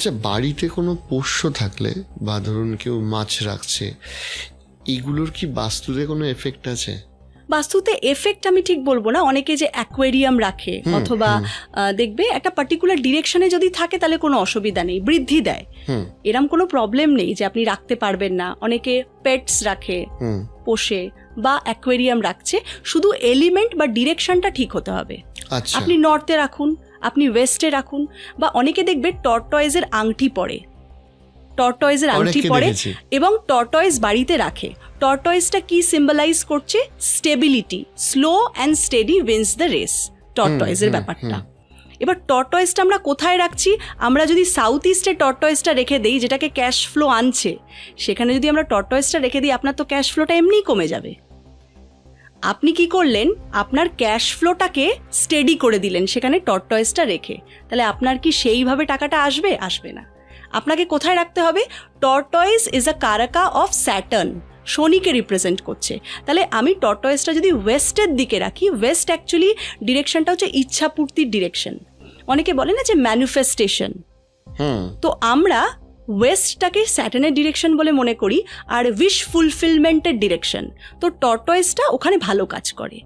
আচ্ছা বাড়িতে কোনো পোষ্য থাকলে বা ধরুন কেউ মাছ রাখছে এগুলোর কি বাস্তুতে কোনো এফেক্ট আছে? বাস্তুতে এফেক্ট আমি ঠিক বলব না। অনেকে যে অ্যাকোয়ারিয়াম রাখে অথবা দেখবে একটা পার্টিকুলার ডিরেকশনে যদি থাকে তাহলে কোনো অসুবিধা নেই বৃদ্ধি দেয়। এরম কোনো প্রবলেম নেই যে আপনি রাখতে পারবেন না। অনেকে পেটস রাখে পোষে বা অ্যাকোয়ারিয়াম রাখছে। শুধু এলিমেন্ট বা ডিরেকশনটা ঠিক হতে হবে। আচ্ছা। আপনি নর্থে রাখুন আপনি ওয়েস্টে রাখুন বা অনেকে দেখবে টর্টয়েজের আংটি পরে। টর্টয়েজের আংটি পরে এবং টর্টয়েস বাড়িতে রাখে। টর্টয়েসটা কি সিম্বলাইজ করছে? Stability slow and steady wins the race টর্টয়েসের হুম, ব্যাপারটা। এবার টর্টয়েসটা আমরা কোথায় রাখছি? আমরা যদি সাউথ ইস্টে টর্টয়েসটা রেখে দিই যেটাকে ক্যাশ ফ্লো আনছে সেখানে যদি আমরা টর্টয়েসটা রেখে দিই আপনার তো ক্যাশ ফ্লোটা এমনিই কমে যাবে। আপনি কি করলেন? আপনার ক্যাশ ফ্লোটাকে স্টেডি করে দিলেন সেখানে টর্টয়েসটা রেখে। তাহলে আপনার কি সেইভাবে টাকাটা আসবে? আসবে না। আপনাকে কোথায় রাখতে হবে? টর্টয়েস ইজ আ কারাকা অফ স্যাটার্ন শনিকে রিপ্রেজেন্ট করছে। তাহলে আমি টর্টয়েসটা যদি ওয়েস্টের দিকে রাখি ওয়েস্ট অ্যাকচুয়ালি ডিরেকশনটা হচ্ছে ইচ্ছাপূর্তির ডিরেকশন অনেকে বলে না যে ম্যানিফেস্টেশন তো আমরা ওয়েস্টটাকে স্যাটার্নের ডিরেকশন বলে মনে করি আর উইশ ফুলফিলমেন্টের ডিরেকশন তো টর্টয়েসটা ওখানে ভালো কাজ করে।